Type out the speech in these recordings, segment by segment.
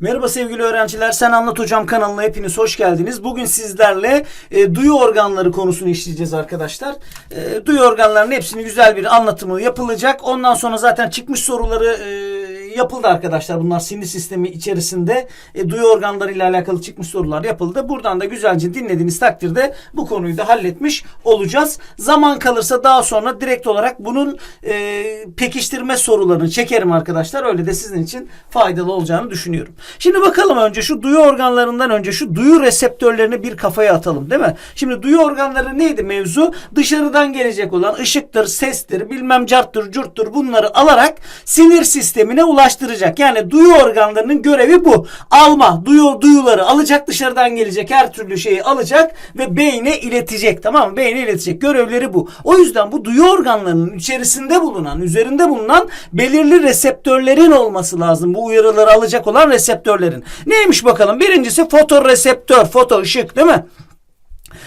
Merhaba sevgili öğrenciler. Sen Anlat Hocam kanalına hepiniz hoş geldiniz. Bugün sizlerle e, duyu organları konusunu işleyeceğiz arkadaşlar. E, duyu organlarının hepsini güzel bir anlatımı yapılacak. Ondan sonra zaten çıkmış soruları e, yapıldı arkadaşlar. Bunlar sinir sistemi içerisinde e, duyu organları ile alakalı çıkmış sorular yapıldı. Buradan da güzelce dinlediğiniz takdirde bu konuyu da halletmiş olacağız. Zaman kalırsa daha sonra direkt olarak bunun e, pekiştirme sorularını çekerim arkadaşlar. Öyle de sizin için faydalı olacağını düşünüyorum. Şimdi bakalım önce şu duyu organlarından önce şu duyu reseptörlerini bir kafaya atalım değil mi? Şimdi duyu organları neydi mevzu? Dışarıdan gelecek olan ışıktır, sestir, bilmem carttır, curttur bunları alarak sinir sistemine ulaştıracak. Yani duyu organlarının görevi bu. Alma, duyu, duyuları alacak, dışarıdan gelecek her türlü şeyi alacak ve beyne iletecek. Tamam mı? Beyne iletecek. Görevleri bu. O yüzden bu duyu organlarının içerisinde bulunan, üzerinde bulunan belirli reseptörlerin olması lazım. Bu uyarıları alacak olan reseptörlerin. Neymiş bakalım? Birincisi fotoreseptör, foto ışık değil mi?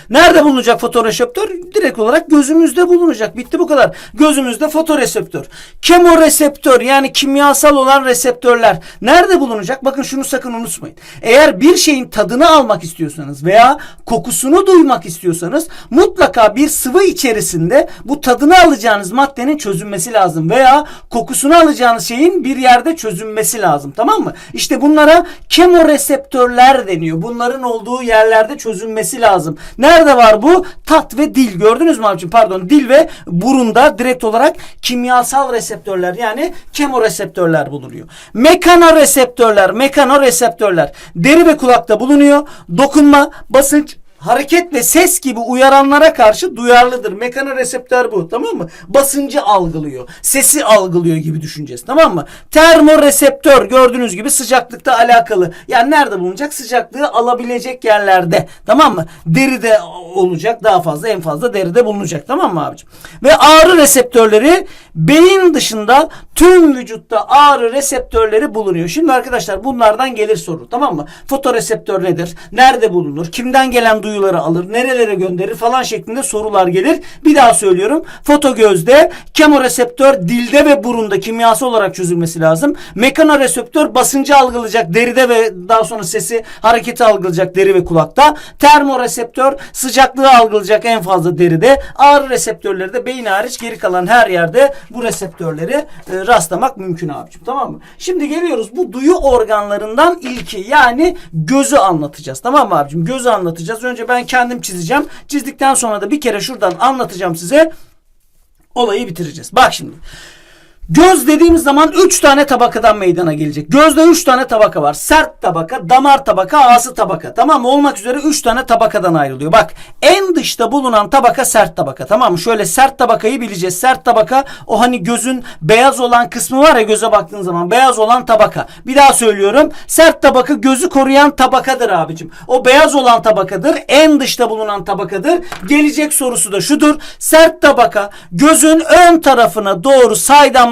Nerede bulunacak fotoreseptör? Direkt olarak gözümüzde bulunacak. Bitti bu kadar. Gözümüzde fotoreseptör. Kemoreseptör yani kimyasal olan reseptörler. Nerede bulunacak? Bakın şunu sakın unutmayın. Eğer bir şeyin tadını almak istiyorsanız veya kokusunu duymak istiyorsanız mutlaka bir sıvı içerisinde bu tadını alacağınız maddenin çözünmesi lazım. Veya kokusunu alacağınız şeyin bir yerde çözünmesi lazım. Tamam mı? İşte bunlara kemoreseptörler deniyor. Bunların olduğu yerlerde çözünmesi lazım. Nerede var bu? Tat ve dil. Gördünüz mü abicim? Pardon. Dil ve burunda direkt olarak kimyasal reseptörler yani kemoreseptörler bulunuyor. Mekanoreseptörler, mekanoreseptörler deri ve kulakta bulunuyor. Dokunma, basınç, hareket ve ses gibi uyaranlara karşı duyarlıdır. Mekanoreseptör bu tamam mı? Basıncı algılıyor. Sesi algılıyor gibi düşüneceğiz tamam mı? Termoreseptör gördüğünüz gibi sıcaklıkta alakalı. Yani nerede bulunacak? Sıcaklığı alabilecek yerlerde. Tamam mı? Deride olacak daha fazla en fazla deride bulunacak. Tamam mı abicim? Ve ağrı reseptörleri beyin dışında tüm vücutta ağrı reseptörleri bulunuyor. Şimdi arkadaşlar bunlardan gelir soru tamam mı? Fotoreseptör nedir? Nerede bulunur? Kimden gelen duyuları alır? Nerelere gönderir? Falan şeklinde sorular gelir. Bir daha söylüyorum. Foto gözde, kemoreseptör dilde ve burunda kimyasal olarak çözülmesi lazım. Mekanoreseptör basıncı algılayacak deride ve daha sonra sesi hareketi algılayacak deri ve kulakta. Termoreseptör sıcaklığı algılayacak en fazla deride. Ağrı reseptörleri de beyin hariç geri kalan her yerde bu reseptörleri e, rastlamak mümkün abicim. Tamam mı? Şimdi geliyoruz bu duyu organlarından ilki yani gözü anlatacağız. Tamam mı abicim? Gözü anlatacağız. Önce ben kendim çizeceğim. Çizdikten sonra da bir kere şuradan anlatacağım size. Olayı bitireceğiz. Bak şimdi. Göz dediğimiz zaman 3 tane tabakadan meydana gelecek. Gözde 3 tane tabaka var. Sert tabaka, damar tabaka, ağzı tabaka. Tamam mı? Olmak üzere 3 tane tabakadan ayrılıyor. Bak en dışta bulunan tabaka sert tabaka. Tamam mı? Şöyle sert tabakayı bileceğiz. Sert tabaka o hani gözün beyaz olan kısmı var ya göze baktığın zaman. Beyaz olan tabaka. Bir daha söylüyorum. Sert tabaka gözü koruyan tabakadır abicim. O beyaz olan tabakadır. En dışta bulunan tabakadır. Gelecek sorusu da şudur. Sert tabaka gözün ön tarafına doğru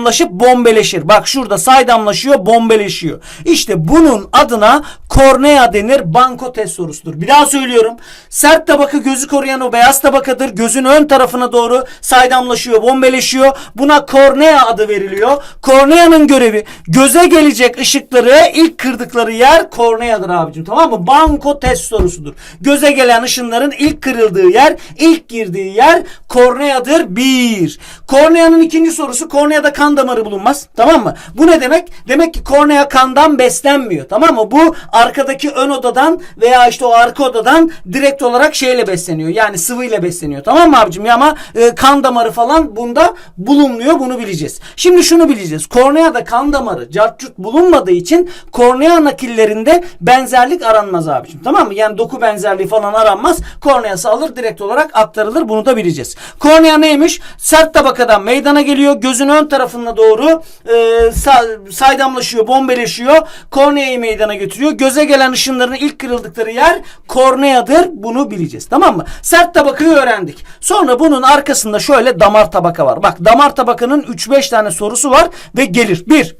saydamlaşıp bombeleşir. Bak şurada saydamlaşıyor, bombeleşiyor. İşte bunun adına kornea denir. Banko test sorusudur. Bir daha söylüyorum. Sert tabaka gözü koruyan o beyaz tabakadır. Gözün ön tarafına doğru saydamlaşıyor, bombeleşiyor. Buna kornea adı veriliyor. Korneanın görevi göze gelecek ışıkları ilk kırdıkları yer korneadır abicim. Tamam mı? Banko test sorusudur. Göze gelen ışınların ilk kırıldığı yer, ilk girdiği yer korneadır. Bir. Korneanın ikinci sorusu korneada kan damarı bulunmaz. Tamam mı? Bu ne demek? Demek ki kornea kandan beslenmiyor. Tamam mı? Bu arkadaki ön odadan veya işte o arka odadan direkt olarak şeyle besleniyor. Yani sıvıyla besleniyor. Tamam mı abicim? Ya ama e, kan damarı falan bunda bulunmuyor. Bunu bileceğiz. Şimdi şunu bileceğiz. Korneada kan damarı cartçut bulunmadığı için kornea nakillerinde benzerlik aranmaz abicim. Tamam mı? Yani doku benzerliği falan aranmaz. Korneası alır direkt olarak aktarılır. Bunu da bileceğiz. Kornea neymiş? Sert tabakadan meydana geliyor. Gözün ön tarafına doğru e, sa- saydamlaşıyor, bombeleşiyor. Korneayı meydana getiriyor. Göze gelen ışınların ilk kırıldıkları yer korneadır. Bunu bileceğiz. Tamam mı? Sert tabakayı öğrendik. Sonra bunun arkasında şöyle damar tabaka var. Bak damar tabakanın 3-5 tane sorusu var ve gelir. 1.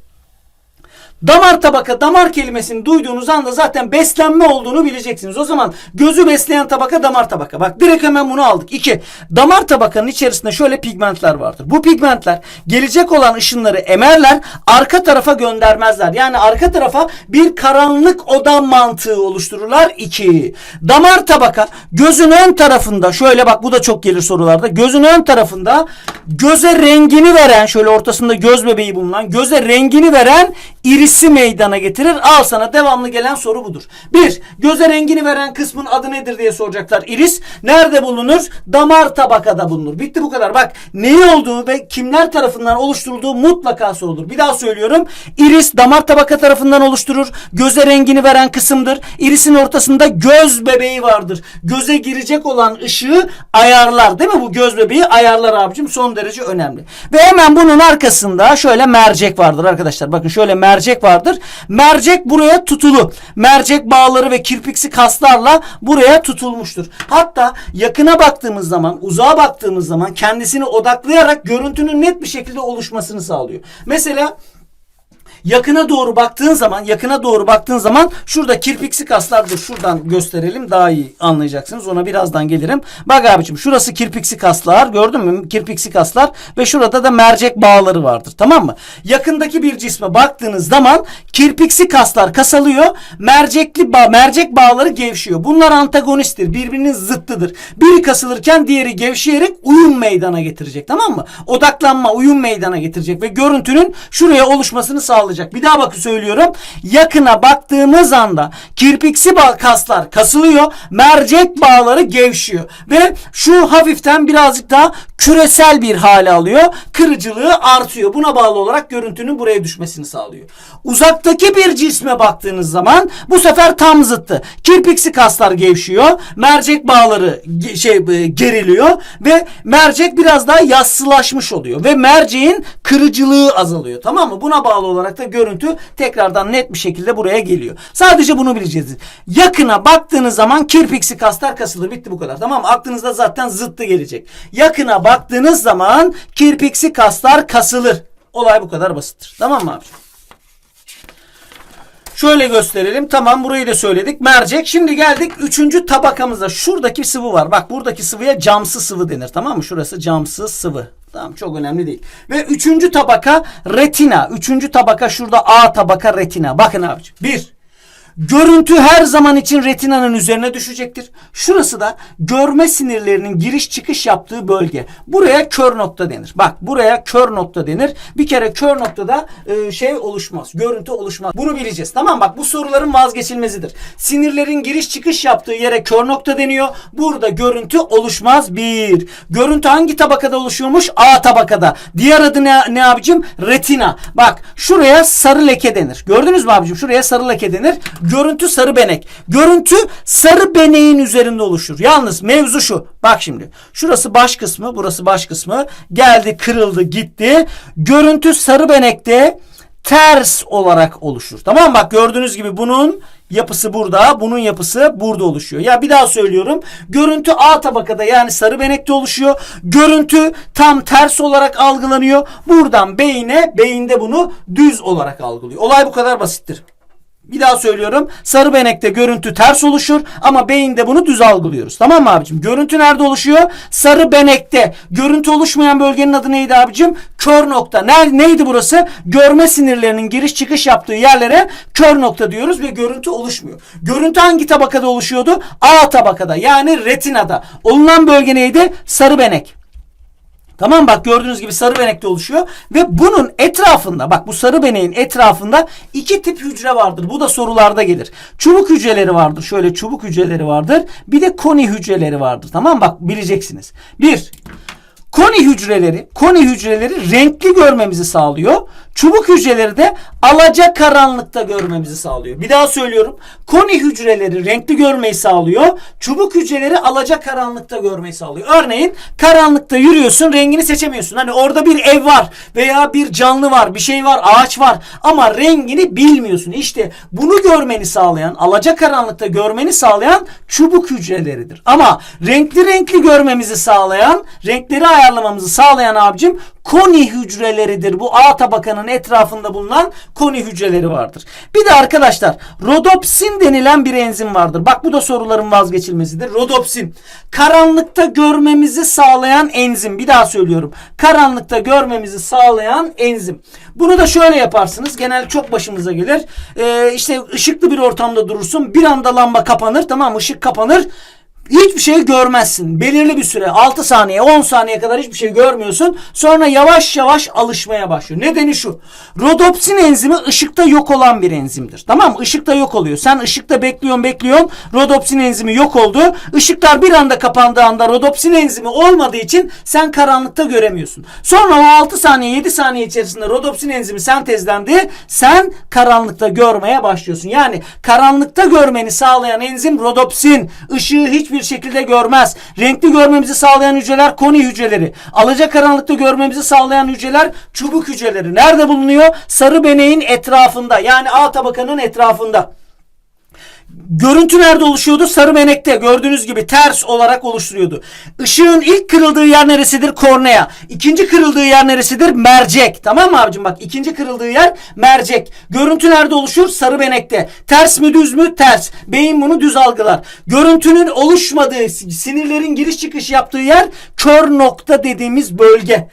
Damar tabaka, damar kelimesini duyduğunuz anda zaten beslenme olduğunu bileceksiniz. O zaman gözü besleyen tabaka damar tabaka. Bak direkt hemen bunu aldık. 2. Damar tabakanın içerisinde şöyle pigmentler vardır. Bu pigmentler gelecek olan ışınları emerler, arka tarafa göndermezler. Yani arka tarafa bir karanlık oda mantığı oluştururlar. 2. Damar tabaka gözün ön tarafında şöyle bak bu da çok gelir sorularda. Gözün ön tarafında göze rengini veren şöyle ortasında göz bebeği bulunan göze rengini veren irisi meydana getirir. Al sana devamlı gelen soru budur. Bir, göze rengini veren kısmın adı nedir diye soracaklar. İris nerede bulunur? Damar tabakada bulunur. Bitti bu kadar. Bak neyi olduğu ve kimler tarafından oluşturulduğu mutlaka sorulur. Bir daha söylüyorum. İris damar tabaka tarafından oluşturur. Göze rengini veren kısımdır. İrisin ortasında göz bebeği vardır. Göze girecek olan ışığı ayarlar. Değil mi? Bu göz bebeği ayarlar abicim. Son derece önemli. Ve hemen bunun arkasında şöyle mercek vardır arkadaşlar. Bakın şöyle mercek vardır. Mercek buraya tutulu. Mercek bağları ve kirpiksi kaslarla buraya tutulmuştur. Hatta yakına baktığımız zaman, uzağa baktığımız zaman kendisini odaklayarak görüntünün net bir şekilde oluşmasını sağlıyor. Mesela yakına doğru baktığın zaman yakına doğru baktığın zaman şurada kirpiksi kaslar dur şuradan gösterelim daha iyi anlayacaksınız ona birazdan gelirim. Bak abicim şurası kirpiksi kaslar gördün mü kirpiksi kaslar ve şurada da mercek bağları vardır tamam mı? Yakındaki bir cisme baktığınız zaman kirpiksi kaslar kasalıyor mercekli bağ, mercek bağları gevşiyor. Bunlar antagonisttir birbirinin zıttıdır. Biri kasılırken diğeri gevşeyerek uyum meydana getirecek tamam mı? Odaklanma uyum meydana getirecek ve görüntünün şuraya oluşmasını sağlayacak. Bir daha bakın söylüyorum. Yakına baktığımız anda kirpiksi kaslar kasılıyor. Mercek bağları gevşiyor. Ve şu hafiften birazcık daha küresel bir hale alıyor. Kırıcılığı artıyor. Buna bağlı olarak görüntünün buraya düşmesini sağlıyor. Uzaktaki bir cisme baktığınız zaman bu sefer tam zıttı. Kirpiksi kaslar gevşiyor. Mercek bağları şey e, geriliyor ve mercek biraz daha yassılaşmış oluyor ve merceğin kırıcılığı azalıyor. Tamam mı? Buna bağlı olarak da görüntü tekrardan net bir şekilde buraya geliyor. Sadece bunu bileceğiz. Yakına baktığınız zaman kirpiksi kaslar kasılır. Bitti bu kadar. Tamam mı? Aklınızda zaten zıttı gelecek. Yakına baktığınız zaman kirpiksi kaslar kasılır. Olay bu kadar basittir. Tamam mı abi? Şöyle gösterelim. Tamam burayı da söyledik. Mercek. Şimdi geldik üçüncü tabakamıza. Şuradaki sıvı var. Bak buradaki sıvıya camsı sıvı denir. Tamam mı? Şurası camsız sıvı. Tamam çok önemli değil. Ve üçüncü tabaka retina. Üçüncü tabaka şurada A tabaka retina. Bakın abiciğim. Bir. Görüntü her zaman için retinanın üzerine düşecektir. Şurası da görme sinirlerinin giriş çıkış yaptığı bölge. Buraya kör nokta denir. Bak buraya kör nokta denir. Bir kere kör noktada e, şey oluşmaz. Görüntü oluşmaz. Bunu bileceğiz. Tamam bak bu soruların vazgeçilmezidir. Sinirlerin giriş çıkış yaptığı yere kör nokta deniyor. Burada görüntü oluşmaz. Bir. Görüntü hangi tabakada oluşuyormuş? A tabakada. Diğer adı ne, ne abicim? Retina. Bak şuraya sarı leke denir. Gördünüz mü abicim? Şuraya sarı leke denir. Görüntü sarı benek. Görüntü sarı beneğin üzerinde oluşur. Yalnız mevzu şu. Bak şimdi. Şurası baş kısmı, burası baş kısmı. Geldi, kırıldı, gitti. Görüntü sarı benekte ters olarak oluşur. Tamam? Bak gördüğünüz gibi bunun yapısı burada, bunun yapısı burada oluşuyor. Ya bir daha söylüyorum. Görüntü A tabakada yani sarı benekte oluşuyor. Görüntü tam ters olarak algılanıyor. Buradan beyine, beyinde bunu düz olarak algılıyor. Olay bu kadar basittir. Bir daha söylüyorum. Sarı benekte görüntü ters oluşur ama beyinde bunu düz algılıyoruz. Tamam mı abicim? Görüntü nerede oluşuyor? Sarı benekte. Görüntü oluşmayan bölgenin adı neydi abicim? Kör nokta. Ne, neydi burası? Görme sinirlerinin giriş çıkış yaptığı yerlere kör nokta diyoruz ve görüntü oluşmuyor. Görüntü hangi tabakada oluşuyordu? A tabakada yani retinada. Olunan bölge neydi? Sarı benek. Tamam bak gördüğünüz gibi sarı benekte oluşuyor ve bunun etrafında bak bu sarı beneğin etrafında iki tip hücre vardır. Bu da sorularda gelir. Çubuk hücreleri vardır. Şöyle çubuk hücreleri vardır. Bir de koni hücreleri vardır. Tamam bak bileceksiniz. Bir Koni hücreleri, koni hücreleri renkli görmemizi sağlıyor. Çubuk hücreleri de alaca karanlıkta görmemizi sağlıyor. Bir daha söylüyorum. Koni hücreleri renkli görmeyi sağlıyor. Çubuk hücreleri alaca karanlıkta görmeyi sağlıyor. Örneğin karanlıkta yürüyorsun, rengini seçemiyorsun. Hani orada bir ev var veya bir canlı var, bir şey var, ağaç var ama rengini bilmiyorsun. İşte bunu görmeni sağlayan, alaca karanlıkta görmeni sağlayan çubuk hücreleridir. Ama renkli renkli görmemizi sağlayan, renkleri ayarlamamızı sağlayan abicim koni hücreleridir. Bu A tabakanın etrafında bulunan koni hücreleri vardır. Bir de arkadaşlar rodopsin denilen bir enzim vardır. Bak bu da soruların vazgeçilmesidir. Rodopsin. Karanlıkta görmemizi sağlayan enzim. Bir daha söylüyorum. Karanlıkta görmemizi sağlayan enzim. Bunu da şöyle yaparsınız. Genel çok başımıza gelir. Ee, işte ışıklı bir ortamda durursun. Bir anda lamba kapanır. Tamam mı? Işık kapanır. Hiçbir şey görmezsin. Belirli bir süre 6 saniye 10 saniye kadar hiçbir şey görmüyorsun. Sonra yavaş yavaş alışmaya başlıyor. Nedeni şu. Rodopsin enzimi ışıkta yok olan bir enzimdir. Tamam mı? Işıkta yok oluyor. Sen ışıkta bekliyorsun bekliyorsun. Rodopsin enzimi yok oldu. Işıklar bir anda kapandığı anda rodopsin enzimi olmadığı için sen karanlıkta göremiyorsun. Sonra o 6 saniye 7 saniye içerisinde rodopsin enzimi sentezlendi. Sen karanlıkta görmeye başlıyorsun. Yani karanlıkta görmeni sağlayan enzim rodopsin. Işığı hiçbir şekilde görmez. Renkli görmemizi sağlayan hücreler koni hücreleri. Alacakaranlıkta görmemizi sağlayan hücreler çubuk hücreleri. Nerede bulunuyor? Sarı beneğin etrafında. Yani A tabakanın etrafında. Görüntü nerede oluşuyordu? Sarı benekte gördüğünüz gibi ters olarak oluşturuyordu. Işığın ilk kırıldığı yer neresidir? Kornea. İkinci kırıldığı yer neresidir? Mercek. Tamam mı abicim? Bak ikinci kırıldığı yer mercek. Görüntü nerede oluşur? Sarı benekte. Ters mi düz mü? Ters. Beyin bunu düz algılar. Görüntünün oluşmadığı, sinirlerin giriş çıkış yaptığı yer kör nokta dediğimiz bölge.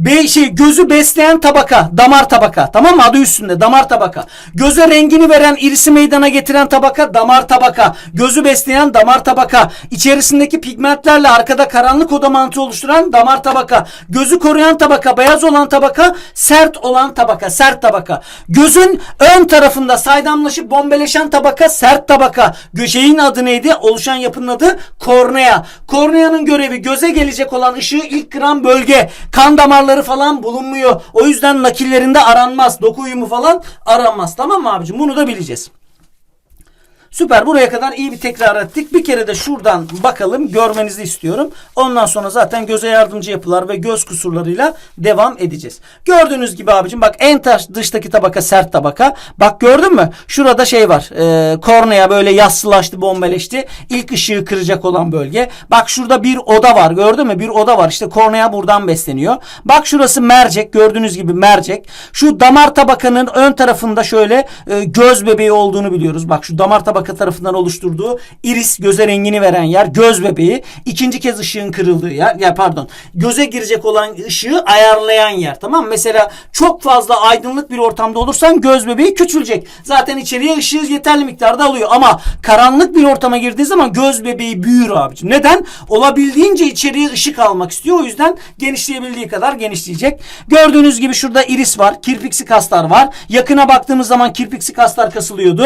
Be şey gözü besleyen tabaka, damar tabaka. Tamam mı? Adı üstünde damar tabaka. Göze rengini veren, irisi meydana getiren tabaka, damar tabaka. Gözü besleyen damar tabaka. İçerisindeki pigmentlerle arkada karanlık oda mantığı oluşturan damar tabaka. Gözü koruyan tabaka, beyaz olan tabaka, sert olan tabaka, sert tabaka. Gözün ön tarafında saydamlaşıp bombeleşen tabaka, sert tabaka. Göceğin adı neydi? Oluşan yapının adı kornea. Korneanın görevi göze gelecek olan ışığı ilk kıran bölge. Kan damarları falan bulunmuyor. O yüzden nakillerinde aranmaz. Doku uyumu falan aranmaz. Tamam mı abicim? Bunu da bileceğiz. Süper. Buraya kadar iyi bir tekrar ettik. Bir kere de şuradan bakalım. Görmenizi istiyorum. Ondan sonra zaten göze yardımcı yapılar ve göz kusurlarıyla devam edeceğiz. Gördüğünüz gibi abicim bak en taş dıştaki tabaka sert tabaka. Bak gördün mü? Şurada şey var. E, kornea böyle yassılaştı, bombeleşti. İlk ışığı kıracak olan bölge. Bak şurada bir oda var. Gördün mü? Bir oda var. İşte kornea buradan besleniyor. Bak şurası mercek. Gördüğünüz gibi mercek. Şu damar tabakanın ön tarafında şöyle e, göz bebeği olduğunu biliyoruz. Bak şu damar tabaka tarafından oluşturduğu iris göze rengini veren yer göz bebeği. İkinci kez ışığın kırıldığı yer. Ya pardon. Göze girecek olan ışığı ayarlayan yer. Tamam? Mesela çok fazla aydınlık bir ortamda olursan göz bebeği küçülecek. Zaten içeriye ışığı yeterli miktarda alıyor ama karanlık bir ortama girdiği zaman göz bebeği büyür abicim. Neden? Olabildiğince içeriye ışık almak istiyor. O yüzden genişleyebildiği kadar genişleyecek. Gördüğünüz gibi şurada iris var. Kirpiksi kaslar var. Yakına baktığımız zaman kirpiksi kaslar kasılıyordu.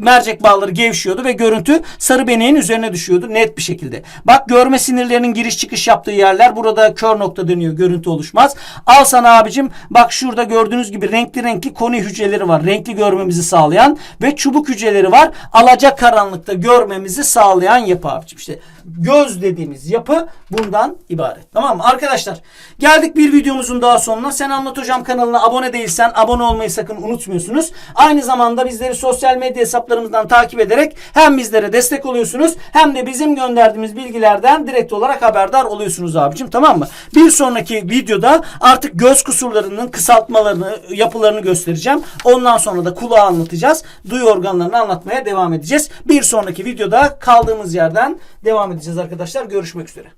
Mercek bağları gevşiyordu ve görüntü sarı beneğin üzerine düşüyordu net bir şekilde. Bak görme sinirlerinin giriş çıkış yaptığı yerler burada kör nokta dönüyor. Görüntü oluşmaz. Al sana abicim bak şurada gördüğünüz gibi renkli renkli koni hücreleri var. Renkli görmemizi sağlayan ve çubuk hücreleri var. Alaca karanlıkta görmemizi sağlayan yapı abicim. İşte göz dediğimiz yapı bundan ibaret. Tamam mı? Arkadaşlar geldik bir videomuzun daha sonuna. Sen Anlat Hocam kanalına abone değilsen abone olmayı sakın unutmuyorsunuz. Aynı zamanda bizleri sosyal medya hesaplarımızdan takip ederek hem bizlere destek oluyorsunuz hem de bizim gönderdiğimiz bilgilerden direkt olarak haberdar oluyorsunuz abicim. Tamam mı? Bir sonraki videoda artık göz kusurlarının kısaltmalarını, yapılarını göstereceğim. Ondan sonra da kulağı anlatacağız. Duyu organlarını anlatmaya devam edeceğiz. Bir sonraki videoda kaldığımız yerden devam edeceğiz arkadaşlar. Görüşmek üzere.